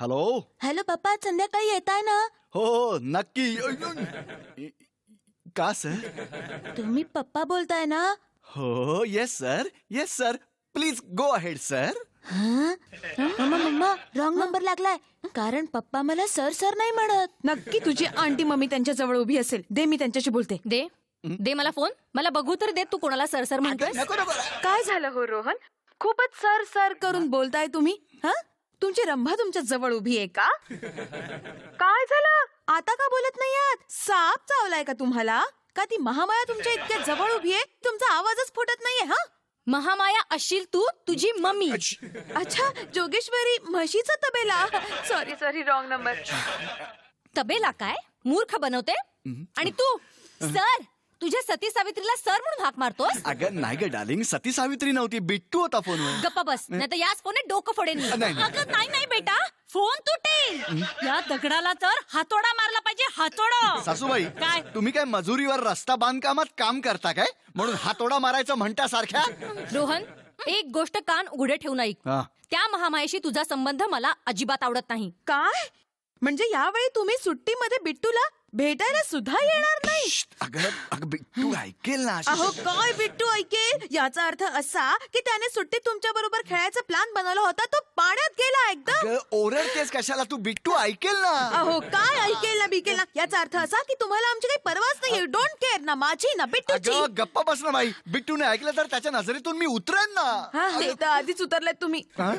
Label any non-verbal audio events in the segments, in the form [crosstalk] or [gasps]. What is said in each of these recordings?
Hello hello पप्पा संध्याकाळी येताय ना? हो हो नक्की. का सर? तुम्ही पप्पा बोलताय ना? हो yes sir yes sir please go ahead sir हं? मम्मा मम्मा रॉंग नंबर लागलाय. कारण पप्पा मला सर सर नाही म्हणत. नक्की तुझी आंटी मम्मी त्यांच्या जवळ उभी असेल. दे मी त्यांच्याशी बोलते. दे. दे मला फोन मला बघू तर दे तू कोणाला सरसर म्हणतोय नको नको. काय झालं हो रोहन? खूपच सर सर करून बोलताय तुम्ही हा? तुमची रंभा तुमच्या जवळ उभी आहे का? काय झालं? आता का बोलत नाही आहात? साप चावलाय का तुम्हाला? का ती महामाया तुमच्या इतक्या जवळ उभी आहे? तुमचा आवाजच फुटत नाहीये हा? महामाया असशील तू? तुझी मम्मी. अच्छा जोगेश्वरी म्हशीचा तबेला? सॉरी सॉरी रॉंग नंबर तबेला काय? मूर्ख बनवते? आणि तू? सर तुझ्या सती सावित्रीला सर म्हणून हाक मारतोस? अगं नाही ग डार्लिंग सती सावित्री नव्हती बिट्टू होता फोनवर गप्पा बस. नाही तर याच फोने डोकं फोडेन मी. नाही, नाही. अगं नाही नाही बेटा. फोन तुटेल. या दगडाला तर हातोडा मारला पाहिजे हातोडा. सासूबाई काय? तुम्ही काय मजुरीवर रस्ता बांधकामात काम करता काय? म्हणून हातोडा मारायचं म्हणता सारख्या रोहन एक गोष्ट कान उघडे ठेवून ऐक. हा. त्या महामायाशी तुझा संबंध मला अजिबात आवडत नाही. काय? म्हणजे यावेळी तुम्ही सुट्टीमध्ये बिट्टूला भेटायला सुद्धा येणार नाही. अगं अगं बिट्टू ऐकेल ना अहो काय बिट्टू ऐकेल? याचा अर्थ असा की त्याने सुट्टीत तुमच्या बरोबर खेळायचा प्लॅन बनवला होता तो पाण्यात गेला एकदम. ओरडतेस कशाला? तू बिट्टू ऐकेल ना. अहो काय ऐकेल ना बिकेल ना? याचा अर्थ असा की तुम्हाला आमची काही परवाच नाही डोंट केअर ना माझी ना बिट्टूची. अगं गप्पा बस ना बाई. बिट्टूने ऐकलं तर त्याच्या नजरेतून मी उतरेन ना. हा तर आधीच उतरलेत तुम्ही. हा?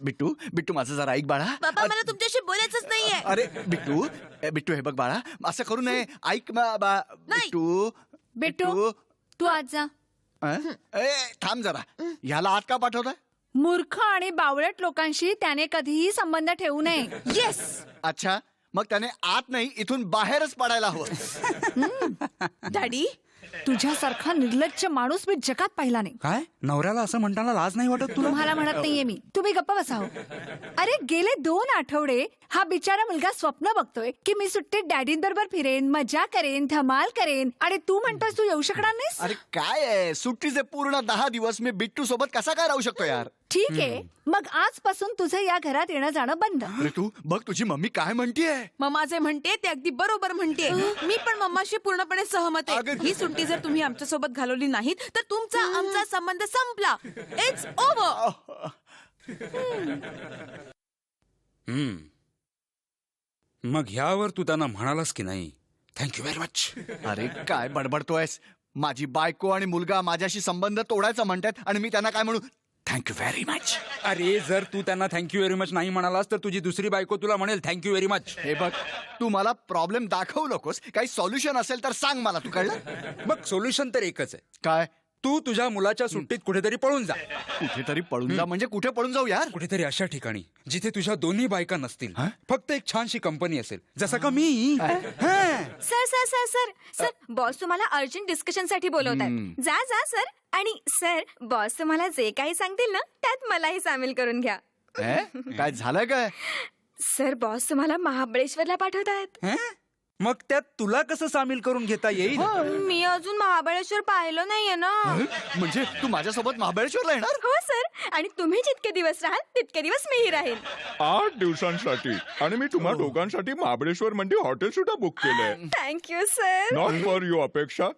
बिट्टू बिट्टू माझं जरा ऐक बाळा. बाबा मला तुमच्याशी बोलायचंच नाहीये. अरे बिट्टू ए, बिट्टू हे बघ बाळा. असं करू नये. ऐक बा- बा- नाही. बिट्टू बिट्टू. तू आज जा. अं? ए थांब जरा. ह्याला आत का पाठवताय? मूर्ख आणि बावळट लोकांशी त्याने कधीही संबंध ठेवू नये. येस अच्छा मग त्याने आत नाही इथून बाहेरच पडायला हवं. [laughs] डॅडी तुझ्यासारखा निर्लज्ज माणूस मी जगात पाहिला नाही. काय? नवऱ्याला असं म्हणताना लाज नाही वाटत तुला? तुम्हाला म्हणत नाहीये मी. तुम्ही गप्प बसाव अरे गेले दोन आठवडे हा बिचारा मुलगा स्वप्न बघतोय की मी सुट्टीत डॅडींबरोबर फिरेन मजा करेन धमाल करेन आणि तू म्हणतोस तू येऊ शकणार नाहीस? अरे काय आहे? सुट्टीचे पूर्ण दहा दिवस मी बिट्टू सोबत कसा काय राहू शकतो यार? ठीक आहे. मग आजपासून तुझं या घरात येणं जाणं बंद. अरे तू बघ तुझी मम्मी काय म्हणतीये. मम्मा जे म्हणते ते अगदी बरोबर म्हणते मी पण मम्माशी पूर्णपणे सहमत आहे. अगं- ही सुट्टी जर तुम्ही आमच्यासोबत घालवली नाहीत तर तुमचा आमचा संबंध संपला. इट्स ओव्हर हम्म. मग ह्यावर तू त्यांना म्हणालास की नाही? थँक्यू व्हेरी मच अरे काय बडबडतोयस? माझी बायको आणि मुलगा माझ्याशी संबंध तोडायचा म्हणतात आणि मी त्यांना काय म्हणू? थँक्यू व्हेरी मच अरे जर तू त्यांना थँक्यू व्हेरी मच नाही म्हणालास तर तुझी दुसरी बायको तुला म्हणेल थँक्यू व्हेरी मच हे बघ तू मला प्रॉब्लेम दाखवू नकोस. काही सॉल्युशन असेल तर सांग मला तू कळलं? मग सोल्युशन तर एकच आहे. काय? तू तुझ्या मुलाच्या सुट्टीत कुठेतरी पळून जा. कुठेतरी पळून जा? म्हणजे कुठे पळून जाऊ यार? कुठेतरी अशा ठिकाणी जिथे तुझ्या दोन्ही बायका नसतील? फक्त एक छानशी कंपनी असेल. जसं का मी. हा. Sir sir sir sir sir boss तुम्हाला अर्जंट डिस्कशनसाठी बोलवतात जा जा सर. आणि सर बॉस तुम्हाला जे काही सांगतील ना त्यात मलाही सामील करून घ्या? काय झालं काय सर बॉस तुम्हाला महाबळेश्वरला पाठवतायत हा? मग त्यात तुला कसं सामील करून घेता येईल? मी अजून महाबळेश्वर पाहिलं नाहीये ना. म्हणजे तू माझ्यासोबत महाबळेश्वरला येणार? हो सर. आणि तुम्ही जितके दिवस राहाल तितके दिवस मीही राहील. आठ दिवसांसाठी. आणि मी तुम्हा दोघांसाठी महाबळेश्वर म्हणजे हॉटेल सुद्धा बुक केलंय. Thank you sir not for you अपेक्षा.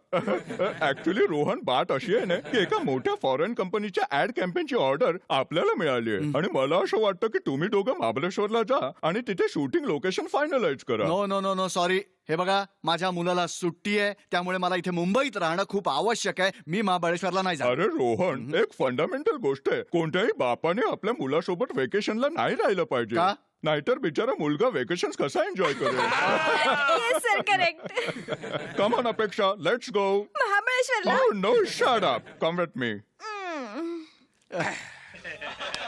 ऍक्च्युली रोहन बात अशी आहे ना की एका मोठ्या फॉरेन कंपनीच्या ऍड कॅम्पेनची ऑर्डर आपल्याला मिळाली आहे आणि मला असं वाटतं की तुम्ही दोघं महाबळेश्वरला जा आणि तिथे शूटिंग लोकेशन फायनलाइज करा. No no no no sorry हे बघा माझ्या मुलाला सुट्टी आहे त्यामुळे मला इथे मुंबईत राहणं खूप आवश्यक आहे. मी महाबळेश्वरला नाही जात. अरे रोहन एक फंडामेंटल गोष्ट आहे. कोणत्याही बापाने आपल्या मुलासोबत वेकेशनला नाही राहिलं पाहिजे. का? नाहीतर बिचारा मुलगा वेकेशन कसा एन्जॉय करेल? येस सर करेक्ट कमान अपेक्षा लेट्स गो महाबळेश्वरला? Oh no, shut up. Come with me.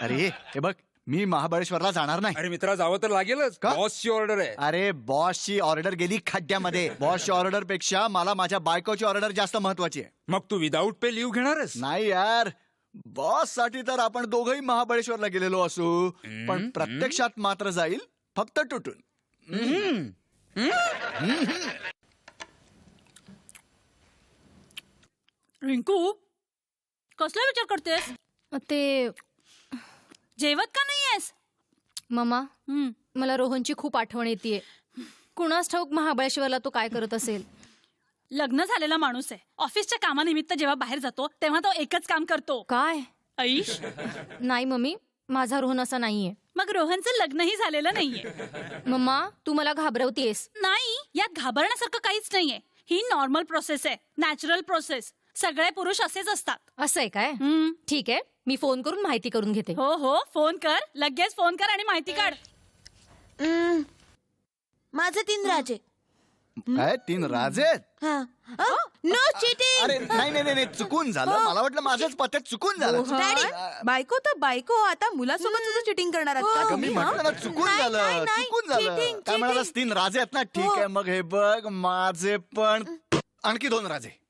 अरे हे बघ मी महाबळेश्वरला जाणार नाही. अरे मित्रा जावं तर लागेलच. का? बॉसची ऑर्डर आहे. अरे बॉसची ऑर्डर गेली खड्ड्यामध्ये. [laughs] बॉसची ऑर्डरपेक्षा मला माझ्या बायकोची ऑर्डर जास्त महत्वाची आहे. मग तू विदाऊट पे लिव्ह घेणारच? नाही यार. बॉससाठी तर आपण दोघही महाबळेश्वरला गेलेलो असू. पण प्रत्यक्षात मात्र जाईल फक्त तुटून. रिंकू कसला विचार करतेस? ते जेवत का नाहीयेस? ममा हं. मला रोहनची खूप आठवण येते कुणास ठाऊक महाबळेश्वरला तो काय करत असेल? लग्न झालेला माणूस आहे. ऑफिसच्या कामानिमित्त जेव्हा बाहेर जातो तेव्हा तो एकच काम करतो. काय? ऐश. नाही मम्मी. माझा रोहन असा नाहीये. मग रोहनचं लग्नही झालेलं नाहीये. मम्मा तू मला घाबरवतेस नाही यात घाबरण्यासारखं काहीच नाहीये. ही नॉर्मल प्रोसेस आहे. नॅचरल प्रोसेस सगळे पुरुष असेच असतात. असं आहे काय? हं. ठीक आहे. मी फोन करून माहिती करून घेते. हो हो. फोन कर. लगेच फोन कर आणि माहिती काढ. हम्म. माझे तीन राजे. काय तीन राजे? आहेत? हा. नो चिटिंग अरे नाही नाही नाही नाही, चुकून झालं. मला वाटलं माझ्याच पत्त्यात चुकून झालं. डॅडी बायको तर बायको. आता मुलासोबत सुद्धा चिटिंग करणार आहात का अगं, मी तुम्ही, म्हटलं ना चुकून नाही, झालं. नाही. चुकून झालं. Cheating, काय म्हणालास? तीन राजे आहेत ना? ठीक आहे. मग हे बघ माझे पण आणखी दोन राजे.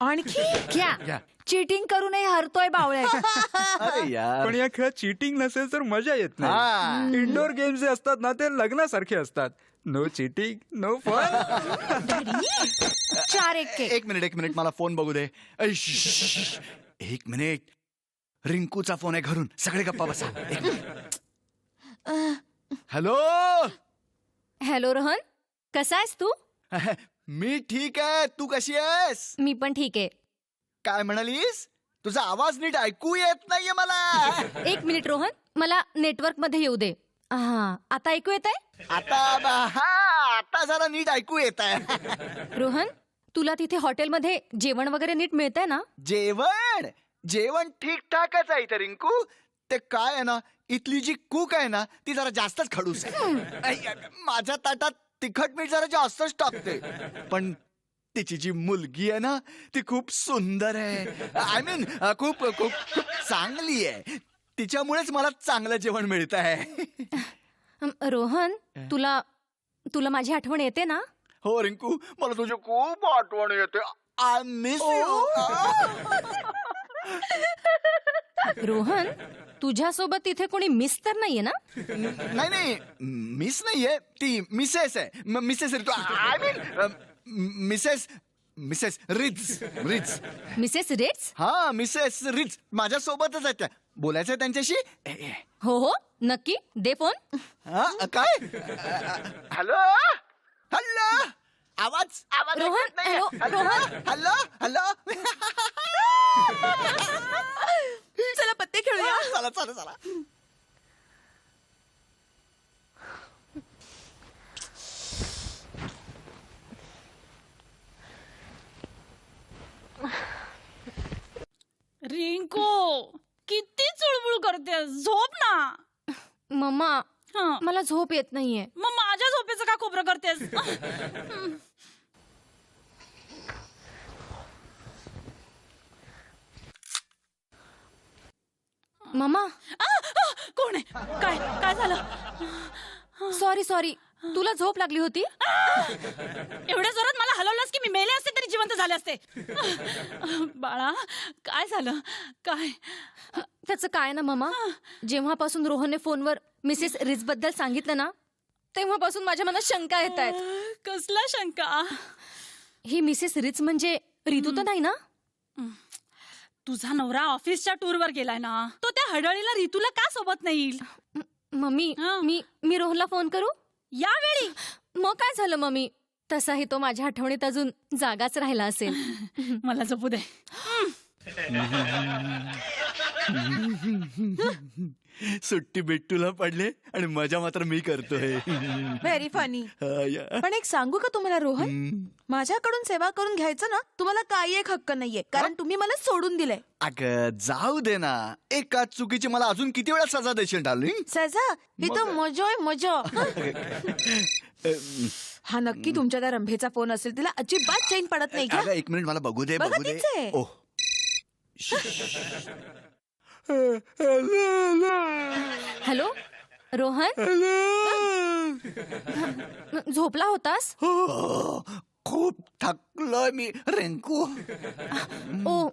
आणखी? [laughs] घ्या. चिटिंग करूनही हरतोय बावळे [laughs] अरे यार. पण या खेळात चिटिंग नसेल तर मजा येत हा. नाही इंडोर गेम्स जे असतात ना ते लग्नासारखे असतात. नो चिटिंग नो फन चार एक के एक मिनिट एक मिनिट मला फोन बघू दे. ऐ, श, श, श, श. एक मिनिट. रिंकूचा फोन आहे घरून. सगळे गप्पा बसा. एक मिनिट. हॅलो? हॅलो रोहन. कसा आहेस तू? [laughs] मी ठीक आहे. तू कशी आहेस? मी पण ठीक आहे. काय म्हणालीस? तुझा आवाज नीट ऐकू येत नाहीये मला. [laughs] एक मिनिट रोहन मला नेटवर्कमध्ये येऊ दे. हा आता ऐकू येत आहे आता ब- हा आता जरा नीट ऐकू येत आहे [laughs] रोहन तुला तिथे हॉटेलमध्ये जेवण वगैरे नीट मिळतंय ना? जेवण? जेवण ठीक ठाकच आहे इथे रिंकू. ते काय आहे ना इथली जी कूक आहे ना ती जरा जास्तच खडूस आहे. ऐ, माझ्या ताटात तिखट मीठ जरा जास्तच टाकते. पण तिची जी मुलगी आहे ना ती खूप सुंदर आहे. आय मीन खूप खूप खूप चांगली आहे. तिच्यामुळेच मला चांगलं जेवण मिळत आहे. रोहन तुला तुला माझी आठवण येते ना? हो रिंकू मला तुझी खूप आठवण येते. आय मिस यू रोहन तुझ्यासोबत तिथे कोणी मिस तर नाहीये ना? नाही नाही. मिस नाहीये. ती मिसेस आहे. म- Mrs I mean Mrs Mrs rich rich Mrs rates हा मिसेस रिच माझ्या सोबतच आहेत त्या. बोलायचंय त्यांच्याशी? ए, ए, हो हो. नक्की. दे फोन हा, काय? हॅलो? हॅलो? आवाज? आवाज रोहन, नाहीये. Hello, hello? हॅलो? हॅलो? [laughs] चला पत्ते खेळूया. [laughs] चला चला चला. रिंकू किती चुळबुळ करते झोप ना. मम्मा हं. मला झोप येत नाहीये. मग खोबरं करतेस? [laughs] आ, आ, कोण आहे? काय काय झालं? सॉरी सॉरी तुला झोप लागली होती? एवढ्या जोरात मला हलवलंस की मी मेले असते तरी जिवंत झाले असते. बाळा काय झालं? काय? त्याचं काय ना मम्मा जेव्हापासून रोहनने फोनवर मिसेस रिच बद्दल सांगितलं ना तेव्हापासून माझ्या मनात शंका येत आहेत. कसला शंका? ही मिसेस रिच म्हणजे रितू तर नाही ना? तुझा नवरा ऑफिसच्या टूर वर गेलाय ना? तो त्या हडळीला रितूला का सोबत नाही येईल मम्मी हं. मी मी रोहनला फोन करू? यावेळी? मग काय झालं मम्मी? तसाही तो माझ्या आठवणीत अजून जागाच राहिला असेल. [laughs] मला जपू दे. [laughs] सुट्टी बिट्टूला पडले आणि मजा मात्र मी करतोय. Very funny. पण एक सांगू का तुम्हाला रोहन. माझ्याकडून सेवा करून घ्यायचं ना तुम्हाला काही एक हक्क नाहीये. कारण तुम्ही मला सोडून दिलंय. अगं जाऊ दे ना. एका चुकीची मला अजून किती वेळा सजा देशील डार्लिंग सजा? ही तर मजा आहे मजा. हा. नक्की तुमच्या त्या रंभेचा फोन असेल तिला अजिबात चैन पडत नाही एक मिनिट मला बघू दे बघा दे. ओ हॅलो? रोहन? झोपला होतास? हो, खूप थकलोय मी रिंकू. Oh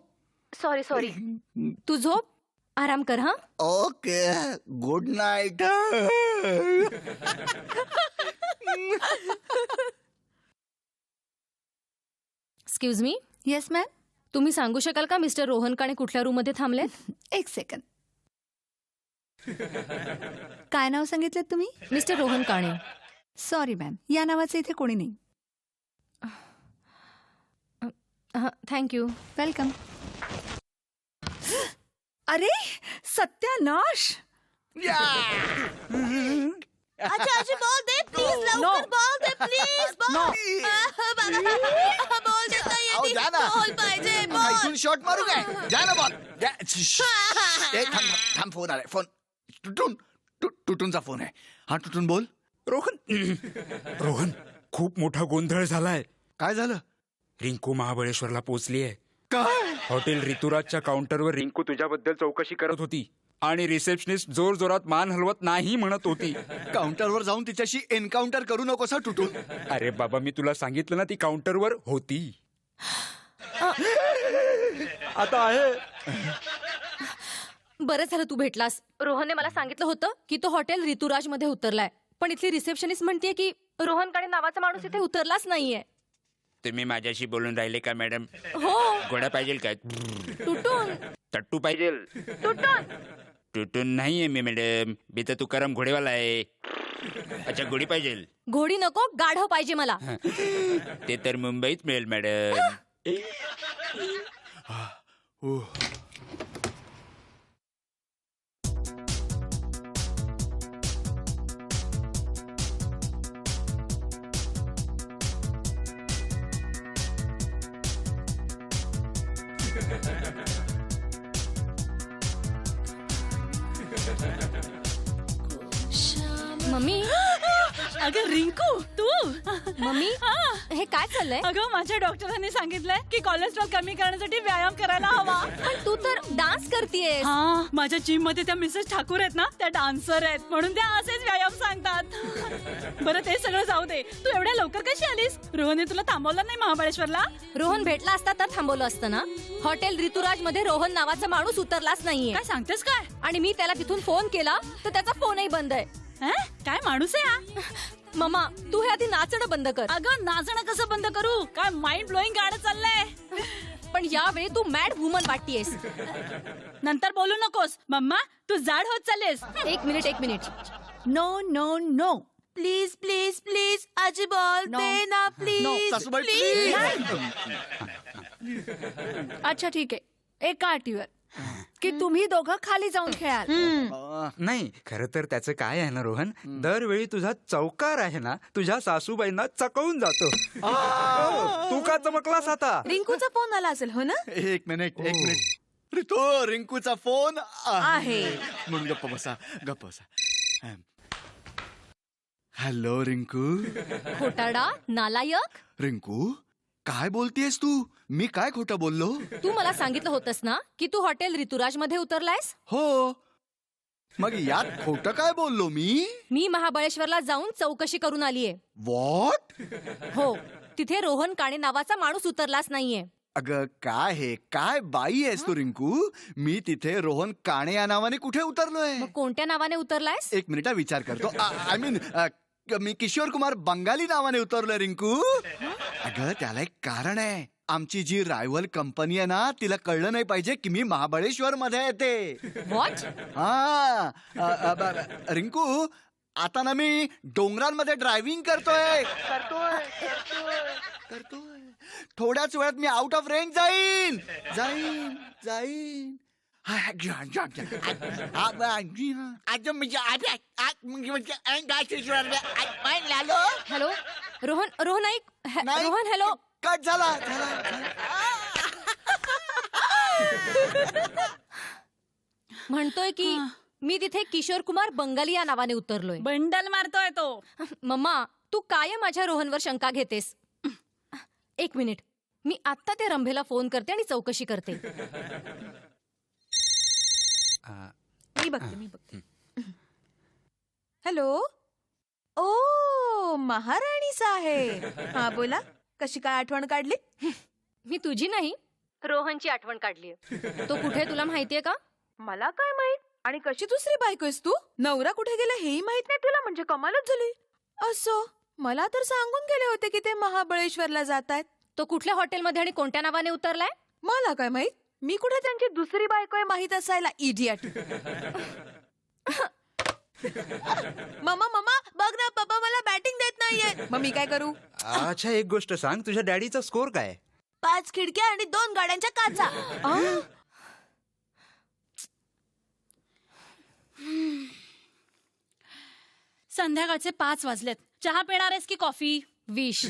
sorry sorry. तू झोप? आराम कर हा? Okay good night. Excuse me yes ma'am तुम्ही सांगू शकाल का मिस्टर रोहन काणे कुठल्या रूममध्ये थांबलेत? [laughs] एक सेकंद [laughs] काय नाव सांगितलं तुम्ही? Mister Rohan Kane. Sorry ma'am या नावाचं इथे कोणी नाही. थँक्यू वेलकम [gasps] अरे सत्यानाश! [laughs] अच्छा आजी बोल दे प्लीज लवकर बोल दे प्लीज बोल. बाबा, [laughs] बोल देता अहो, येते द्या ना. बोल पाहिजे काय बोल. इथून शॉट मारू काय द्या ना बॉल द्या. श्श्श. ए, थांब थांब, थांब फोन आलाय फोन। तुटून तु- तुटूनचा फोन आहे हा तुटून बोल। रोहन। [laughs] रोहन खूप मोठा गोंधळ झालाय. काय झालं? रिंकू महाबळेश्वरला पोहोचली आहे काय? हॉटेल ऋतुराजच्या काउंटरवर रिंकू तुझ्याबद्दल चौकशी करत होती. आणि रिसेप्शनिस्ट जोर जोरात मान हलवत नाही म्हणत होती. काउंटरवर जाऊन तिच्याशी एन्काउंटर करू नकोस हा तुटून. अरे बाबा मी तुला सांगितलं ना ती काउंटरवर होती. आता आहे. बरं झालं तू भेटलास. रोहनने मला सांगितलं होतं की तो हॉटेल ऋतुराजमध्ये उतरलाय. पण इथली रिसेप्शनिस्ट म्हणते की रोहन काणे नावाचा माणूस इथे उतरलाच नाहीये. तुम्ही माझ्याशी बोलून राहिले का मॅडम? हो. गोड्या पाहिजे काय तुटून. टट्टू पाहिजे तुटून. नाहीये मी मॅडम मी तर तुकाराम घोडेवाला आहे. अच्छा गोडी पाहिजे घोडी नको गाढव पाहिजे मला. ते तर मुंबईत मिळेल मॅडम मम्मी. अगं रिंकू तू? मम्मी हे. काय चाललंय? अगं माझ्या डॉक्टरांनी सांगितलंय की कोलेस्ट्रॉल कमी करण्यासाठी व्यायाम करायला हवा. पण तू तर डान्स करतेय हा माझ्या जिममध्ये त्या मिसेस ठाकूर आहेत ना त्या डान्सर आहेत. म्हणून त्या असेच व्यायाम सांगतात. बरं ते सगळं जाऊ दे. तू एवढ्या लवकर कशी आलीस? रोहनने तुला थांबवलं नाही महाबळेश्वरला? रोहन भेटला असता तर थांबवलं असतं ना? हॉटेल ऋतुराजमध्ये रोहन नावाचा माणूस उतरलाच नाहीये. काय सांगतेस काय? आणि मी त्याला तिथून फोन केला तर त्याचा फोनही बंद आहे. हं? काय माणूस आहे हा मम्मा तू हे आधी नाचणं बंद कर अगं नाचणं कसं बंद करू काय माइंड ब्लोईंग गाणं चाललंय पण यावेळी तू मॅड वुमन वाटतीयस नंतर बोलू नकोस मम्मा तू जाड होत चाललेस एक मिनिट एक minute no no no please please please आजी बोल No. ना प्लीज सासूबाई अच्छा ठीक आहे एका अटीवर की तुम्ही दोघं खाली जाऊन खेळाल. नाही खरं तर त्याचं काय आहे ना रोहन? दरवेळी तुझा चौकार आहे ना तुझ्या सासूबाईंना चकवून जातो. हो, तू का चमकलास आता? रिंकूचा फोन आला असेल हो ना? एक मिनिट एक मिनिट. रितो रिंकूचा फोन आहे. म्हणून गप्प बसा गप्प बसा. हॅलो रिंकू. खोटाडा नालायक. रिंकू? काय बोलतेस तू? मी काय खोटं बोललो? तू मला सांगितलं होतंस ना की तू हॉटेल ऋतुराजमध्ये उतरलायस? हो. मग यात खोटं काय बोललो मी? मी महाबळेश्वरला जाऊन चौकशी करून आलीये. वॉट हो तिथे रोहन काणे नावाचा माणूस उतरलाच नाहीये. अगं काय हे? काय बाई आहेस तू रिंकू? मी तिथे रोहन काणे या नावाने कुठे उतरलोय? मग कोणत्या नावाने उतरलायस? एक मिनिट हा, विचार करतो. आय मीन मी किशोर कुमार बंगाली नावाने उतरलोय रिंकू. अगं त्याला एक कारण आहे. आमची जी रायव्हल कंपनी आहे ना तिला कळलं नाही पाहिजे की मी महाबळेश्वर मध्ये येते व्हॉट हा. अ, अ, ब- ब- रिंकू आता ना मी डोंगरांमध्ये ड्रायव्हिंग करतोय. करतोय करतोय. करतोय. थोड्याच वेळात मी आउट ऑफ रेंज जाईन. जाईन जाईन. हा, हा. आज म्हणजे आज- म्हणजे- म्हणजे ऐन लालो. हॅलो रोहन रोहन ऐक हे- नाही. रोहन हॅलो कट झाला झाला, झाला. म्हणतोय की मी तिथे किशोर कुमार बंगाली या नावाने उतरलोय बंडल मारतोय तो मम्मा तू काय माझ्या रोहनवर शंका घेतेस एक मिनिट मी आत्ता त्या रंभेला फोन करते आणि चौकशी करते मी बघते मी बघते. [laughs] हॅलो? ओ महाराणी साहेब. हा बोला. कशी काय आठवण काढली? [laughs] मी तुझी नाही रोहनची आठवण काढली तो कुठे तुला माहितीये का? मला काय माहीत? आणि कशी दुसरी बायकोयस तू? नवरा कुठे गेला हेही माहीत नाही तुला म्हणजे कमालच झाली. असो मला तर सांगून गेले होते की ते महाबळेश्वरला जात आहेत तो कुठल्या हॉटेलमध्ये आणि कोणत्या नावाने उतरलाय? मला काय माहीत? मी कुठे त्यांची दुसरी बायको आहे माहीत असायला इडियट मम्मा मम्मा बघ ना पप्पा मला बॅटिंग देत नाहीये. मग मी काय करू? अच्छा एक गोष्ट सांग तुझ्या डॅडीचा स्कोर काय? पाच खिडक्या आणि दोन गाड्यांच्या काचा. संध्याकाळचे पाच वाजलेत. चहा पिणार आहेस की कॉफी? विश.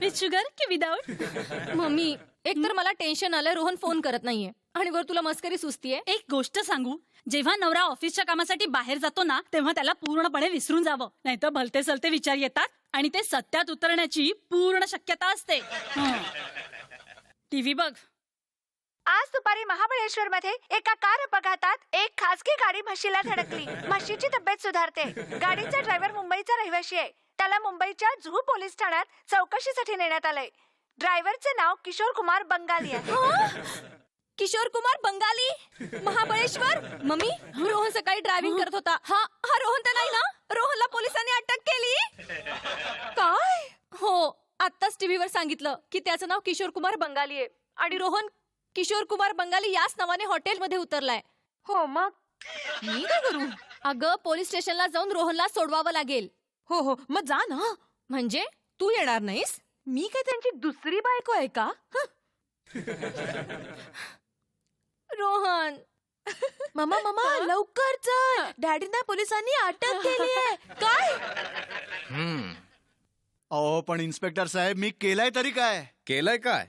विथ शुगर की विदाऊट [laughs] मम्मी एक तर मला टेन्शन आलंय रोहन फोन करत नाहीये. आणि वर तुला मस्करी सुचतीये. एक गोष्ट सांगू जेव्हा नवरा ऑफिसच्या कामासाठी बाहेर जातो ना तेव्हा त्याला पूर्णपणे विसरून जावं. नाहीतर भलते सलते विचार येतात आणि ते सत्यात उतरण्याची पूर्ण शक्यता असते. टीव्ही बघ. आज दुपारी महाबळेश्वर मध्ये एका कार अपघातात एक खासगी गाडी म्हशीला धडकली. म्हशीची तब्येत सुधारते. गाडीचा ड्रायव्हर मुंबईचा रहिवासी आहे. त्याला मुंबईच्या जुहू पोलीस ठाण्यात चौकशीसाठी नेण्यात आलंय. ड्रायव्हरचे नाव किशोर कुमार बंगाली आहे. किशोर कुमार बंगाली? महाबळेश्वर? मम्मी रोहन सकाळी ड्रायव्हिंग करत होता. हा हा रोहन तर नाही ना? रोहनला पोलिसांनी अटक केली? काय? हो आत्ताच टीव्हीवर सांगितलं की त्याचं नाव किशोर कुमार बंगाली आहे. आणि रोहन किशोर कुमार बंगाली याच नावाने हॉटेलमध्ये उतरलाय. हो मग? मी काय करू? अगं पोलीस स्टेशनला जाऊन रोहनला सोडवावं लागेल. हो हो मग जा ना. म्हणजे? तू येणार नाहीस? मी काय त्यांची दुसरी बायको आहे का. [laughs] रोहन. मम्मा मम्मा लवकर चल. डॅडीना पोलिसांनी अटक [laughs] केली आहे काय अहो पण इन्स्पेक्टर साहेब मी केलंय तरी काय? केलंय काय?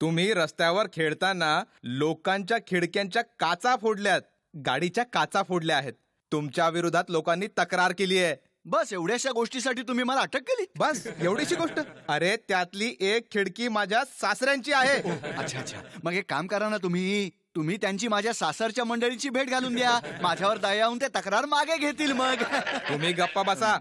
तुम्ही रस्त्यावर खेळताना लोकांच्या खिडक्यांच्या काचा फोडल्यात. गाडीच्या काचा फोडल्या आहेत. तुमच्या विरोधात लोकांनी तक्रार केली आहे बस एवढ्याशा गोष्टीसाठी तुम्ही मला अटक केली. बस एवढीशी गोष्ट. अरे त्यातली एक खिडकी माझ्या सासऱ्यांची आहे. अच्छा अच्छा. मग एक काम करा ना तुम्ही. तुम्ही त्यांची माझ्या सासरच्या मंडळीची भेट घालून द्या. माझ्यावर दया येऊन ते तक्रार मागे घेतील मग. तुम्ही गप्पा बसा.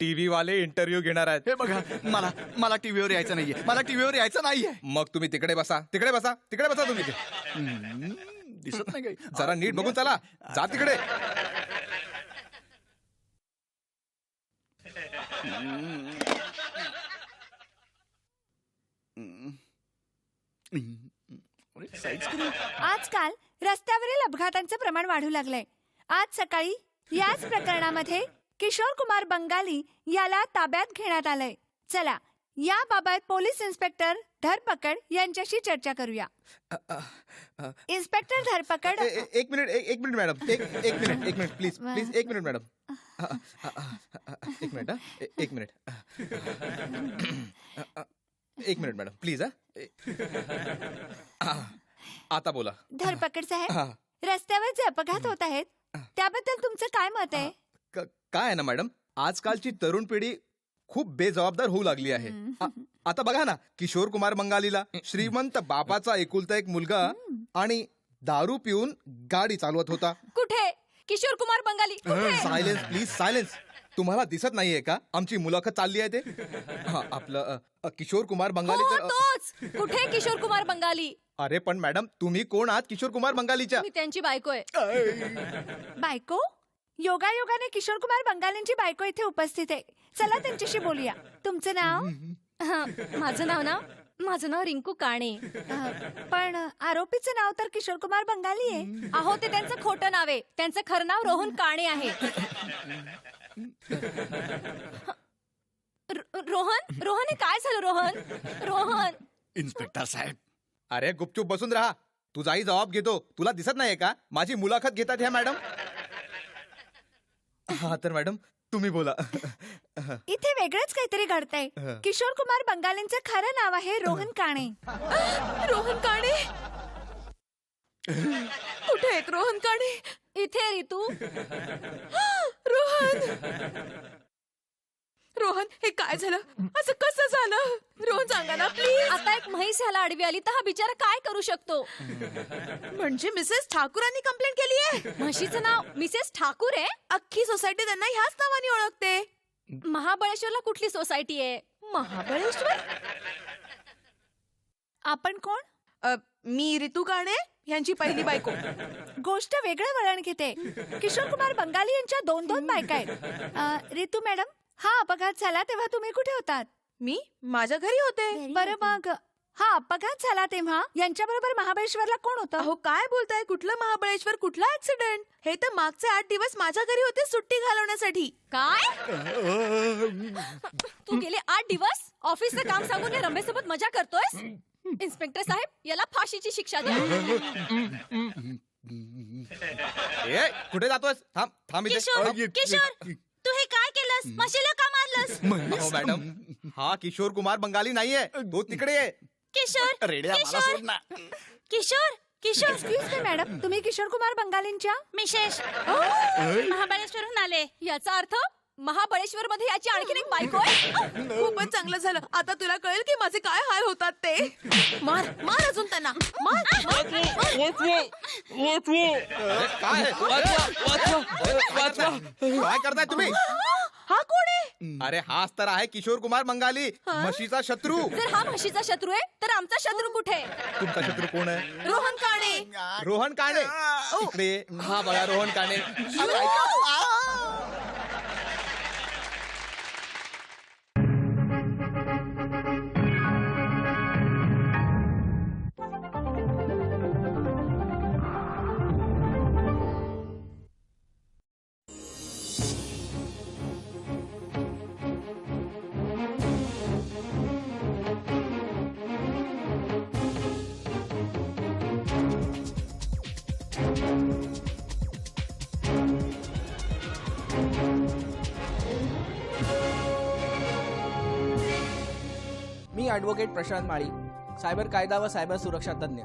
टीव्ही वाले इंटरव्ह्यू घेणार आहेत. हे बघा मला मला टीव्हीवर यायचं नाहीये. मला टीव्हीवर यायचं नाहीये. मग तुम्ही तिकडे बसा. तिकडे बसा. तिकडे बसा तुम्ही. हम्म, दिसत नाही काही. जरा नीट बघून चला. जा तिकडे अरे, size किती? आजकाल रस्त्यावरील अपघातांचं प्रमाण वाढू लागलंय. आज सकाळी याच प्रकरणामध्ये किशोर कुमार बंगाली याला ताब्यात घेण्यात आलंय. चला याबाबत पोलीस इन्स्पेक्टर धरपकड यांच्याशी चर्चा करूया. इन्स्पेक्टर धरपकड एक मिनिट एक मिनिट मॅडम. एक मिनिट एक मिनिट प्लीज प्लीज एक मिनिट मॅडम. एक मिनिट हा. एक मिनिट. एक मिनिट मॅडम. प्लीज हा. आता बोला. धरपकड साहेब. रस्त्यावर जे अपघात होत आहेत त्याबद्दल तुमचं काय मत आहे? काय आहे ना मॅडम? आजकालची तरुण पिढी खूप बेजबाबदार होऊ लागली आहे. आ- आता बघा ना किशोर कुमार बंगालीला श्रीमंत बापाचा एकुलता एक मुलगा आणि दारू पिऊन गाडी चालवत होता. कुठे? किशोर कुमार बंगाली. कुठे? सायलेन्स प्लीज सायलेन्स तुम्हाला दिसत नाहीये का? आमची मुलाखत चालली आहे ते. हा आपलं अ, अ, किशोर कुमार बंगाली हो तर अ, तोच. कुठे किशोर कुमार बंगाली? अरे पण मॅडम तुम्ही कोण आहात किशोर कुमार बंगालीच्या? मी त्यांची बायको आहे. बायको? योगायोगाने किशोर कुमार बंगालींची बायको इथे उपस्थित आहे. चला त्यांच्याशी बोलूया. तुमचं नाव? हा, माझं नाव ना? माझं नाव रिंकू काणे. [laughs] अ, पण आरोपीचं नाव तर किशोर कुमार बंगाली आहे. अहो ते त्यांचं खोटं नाव आहे. त्यांचं खरं नाव रोहन काणे आहे. [laughs] रो- रोहन? रोहन हे काय झालं रोहन? रोहन? इन्स्पेक्टर साहेब. अरे गुपचूप बसून राहा. तुझाही जबाब घेतो. तुला दिसत नाहीये का? माझी मुलाखत घेतात ह्या मॅडम? हा तर मॅडम तुम्ही बोला. इथे वेगळंच काहीतरी घडतंय. किशोर कुमार बंगालींचं खरं नाव आहे रोहन काणे. रोहन काणे? कुठे आहेत रोहन काणे? इथे रितू रोहन! रोहन हे काय झालं? असं कसं झालं? रोहन सांगा ना प्लीज आता एक म्हैस ह्याला आडवी आली तर हा बिचारा काय करू शकतो? म्हणजे मिसेस ठाकूरांनी कंप्लेंट केली आहे? म्हशीचं नाव मिसेस ठाकूर आहे? अख्खी सोसायटी त्यांना ह्याच नावाने ओळखते. महाबळेश्वरला कुठली सोसायटी आहे? महाबळेश्वर? आपण कोण? अ, मी रितू काणे यांची पहिली बायको. गोष्ट वेगळं वळण घेते. किशोर कुमार बंगाली यांच्या दोन दोन बायका आहेत. अ, रितू मॅडम हा अपघात झाला तेव्हा तुम्ही कुठे होतात? मी? माझ्या घरी होते. बरं मग. हा अपघात झाला तेव्हा यांच्याबरोबर महाबळेश्वरला कोण होतं? अहो काय बोलताय? कुठलं महाबळेश्वर? कुठला ऍक्सिडेंट हे तर मागचे आठ दिवस माझ्या घरी होते सुट्टी घालवण्यासाठी. काय? [laughs] तू गेले आठ दिवस? ऑफिसचं काम सांगून या रमेशसोबत मजा करतोयस? इन्स्पेक्टर साहेब याला फाशीची शिक्षा द्या. ए कुठे जातोय थांब थांब इथे. किशोर थांब. किशोर! तू हे काय केलंस? म्हशीला का मारलंस? [laughs] अहो, मॅडम. हा किशोर कुमार बंगाली नाहीये. तो तिकडे आहे. किशोर [laughs] रेड्या मला सोड ना. Kishore Kishore. Excuse me madam तुम्ही किशोर कुमार बंगालींच्या? मिशेष महाबळेश्वरहून आले. याचा अर्थ महाबळेश्वर मध्ये याची आणखीन एक बायको [laughs] आहे? [laughs] खूपच चांगलं झालं. आता तुला कळेल की माझे काय हाल होतात ते. मार मार अजून त्यांना. मार [laughs] मार, मार. काय? काय करताय तुम्ही? हा कोण आहे? अरे हाच तर आहे किशोर कुमार बंगाली म्हशीचा शत्रू. जर हा म्हशीचा शत्रू आहे तर आमचा शत्रू कुठे? तुमचा शत्रू कोण आहे? रोहन काणे. रोहन काणे? इकडे हा बघा रोहन काणे. ॲडव्होकेट प्रशांत माळी सायबर कायदा व सायबर सुरक्षा तज्ज्ञ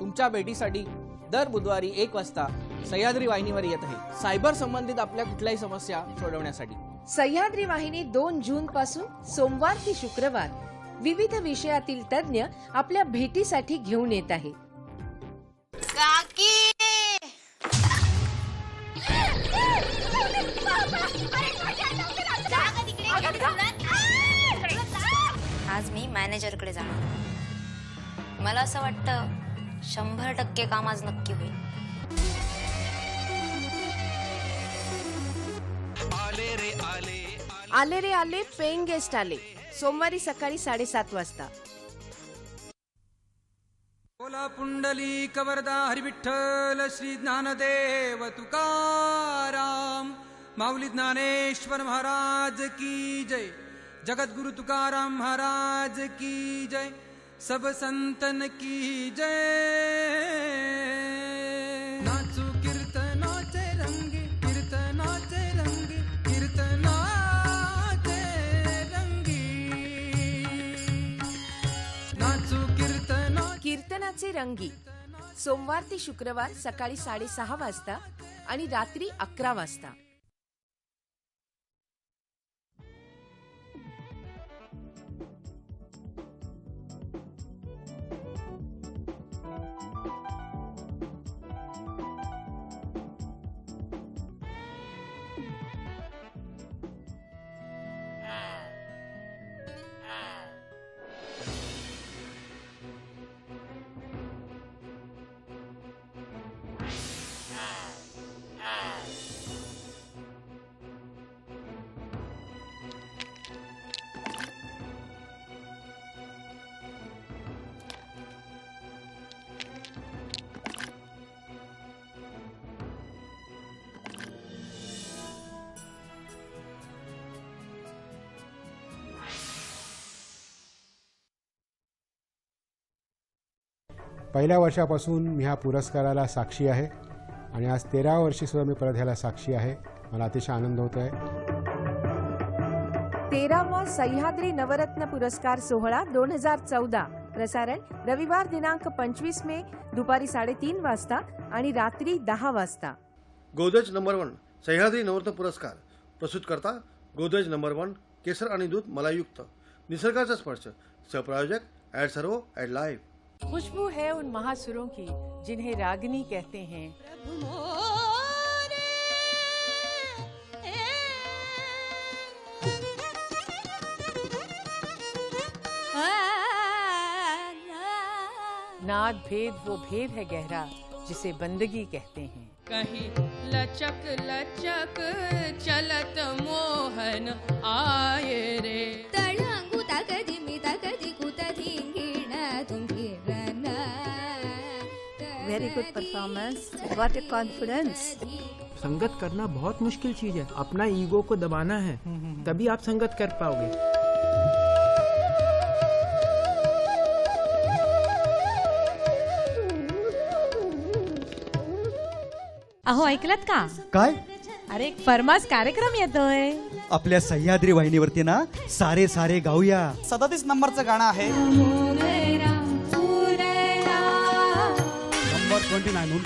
तुमच्या भेटीसाठी दर बुधवारी एक वाजता सह्याद्री वाहिनीवर येत आहे. सायबर संबंधित आपल्या कुठल्याही समस्या सोडवण्यासाठी. सह्याद्री वाहिनी दोन जून पासून सोमवार ते शुक्रवार विविध विषयातील तज्ज्ञ आपल्या भेटीसाठी घेऊन येत आहे. आज मी मॅनेजरकडे जाणार मला असं वाटतं शंभर टक्के काम आज नक्की होईल. आले रे आले पेईंग गेस्ट आले सोमवारी सकाळी साडेसात वाजता. बोला पुंडली कवरदा हरिविठ्ठल श्री ज्ञानदेव तुकाराम. माऊली ज्ञानेश्वर महाराज की जय. जगद्गुरु तुकाराम महाराज की जय। सब संतन की जय। नाचू कीर्तनाचे रंगी कीर्तनाचे रंगी कीर्तनाचे रंगी। नाचू कीर्तना कीर्तनाचे रंगी। सोमवार ते शुक्रवार सकाळी साडेसहा वाजता आणि रात्री अकरा वाजता। पहिल्या वर्षापासून मी ह्या पुरस्काराला साक्षी आहे. आणि आज तेरा वर्षी सुद्धा मी परत ह्याला साक्षी आहे. मला अतिशय आनंद होतो आहे तेरावा सह्याद्री नवरत्न पुरस्कार सोहळा दोन हजार चौदा. प्रसारण रविवार दिनांक पंचवीस मे दुपारी साडेतीन वाजता आणि रात्री दहा वाजता. गोदरेज नंबर वन सह्याद्री नवरत्न पुरस्कार. प्रस्तुत करता गोदरेज नंबर वन केसर आणि दूध मलायुक्त निसर्गाचा स्पर्श. सहप्रायोजक ॲड सर्व ॲड लाईव्ह. खुशबू है उन महासुरों की जिन्हें रागनी कहते हैं। नाद भेद वो भेद है गहरा जिसे बंदगी कहते हैं। कहीं लचक लचक चलत मोहन आए रे। Good performance what a confidence संगत करना बहुत मुश्किल चीज है। अपना ईगो को दबाना है तभी आप संगत कर पाओगे। अहो ऐकलत का? काय? अरे एक फर्मास कार्यक्रम येतोय. आपल्या सह्याद्री वाहिनीवरती ना सारे सारे गाऊया. सदतीस नंबरचं गाणं आहे.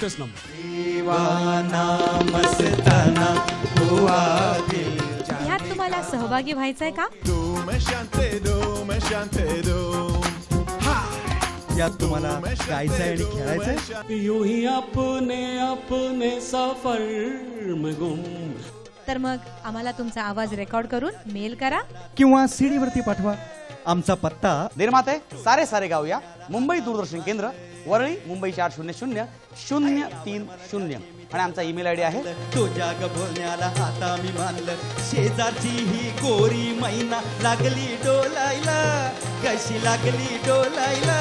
उनतीस नंबर. ह्यात तुम्हाला सहभागी व्हायचंय का? यात तुम्हाला गायचंय आणि खेळायचंय? यूं ही अपने अपने सफर में गुम. तर मग आम्हाला तुमचा आवाज रेकॉर्ड करून मेल करा. किंवा सीडी वरती पाठवा. आमचा पत्ता निर्माते सारे सारे गाऊया मुंबई दूरदर्शन केंद्र वरळी मुंबई चार शून्य शून्य शून्य तीन शून्य. आणि आमचा ईमेल आय डी आहे. तुझ्या ग बोलण्याला आता मी मानलं शेजारची ही गोरी मैना लागली डोलायला. कशी लागली डोलायला?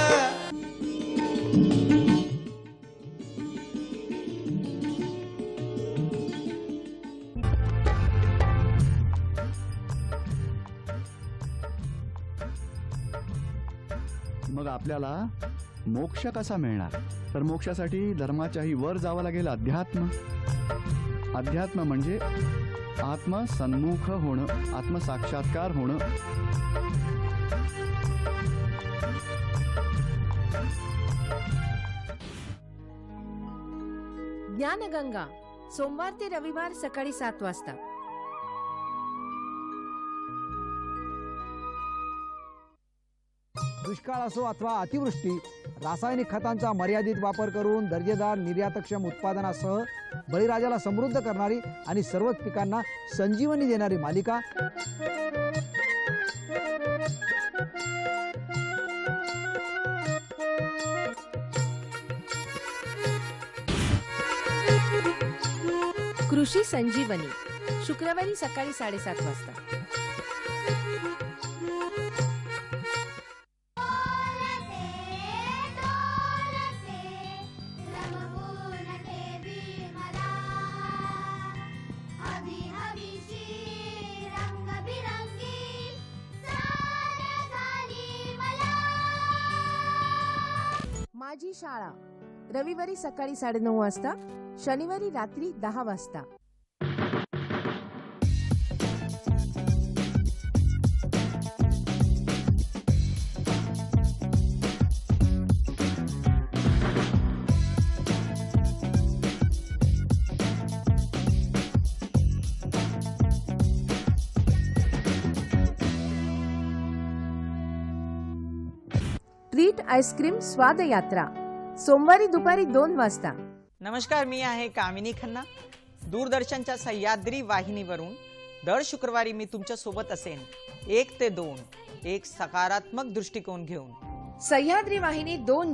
मग आपल्याला मोक्ष कसा मिळणार? तर मोक्षासाठी धर्माच्याही वर जावं लागेल अध्यात्म. अध्यात्म म्हणजे आत्मसन्मुख होणं आत्मसाक्षात्कार होणं. ज्ञानगंगा सोमवार ते रविवार सकाळी सात वाजता. दुष्काळ असो अथवा अतिवृष्टी रासायनिक खतांचा मर्यादित वापर करून दर्जेदार निर्यातक्षम उत्पादनासह बळीराजाला समृद्ध करणारी आणि सर्वच पिकांना संजीवनी देणारी मालिका. कृषी संजीवनी शुक्रवारी सकाळी साडेसात वाजता. माझी शाळा. रविवारी सकाळी साडेनऊ वाजता शनिवारी रात्री दहा वाजता. आईस्क्रीम स्वाद यात्रा सोमवारी दुपारी दोन वाजता. नमस्कार मी आहे कामिनी खन्ना. दूरदर्शनच्या सह्याद्री वाहिनीवरून दर शुक्रवारी मी तुमच्यासोबत असेन. एक ते दोन एक सकारात्मक दृष्टिकोन घेऊन. सह्याद्री वाहिनी दोन जून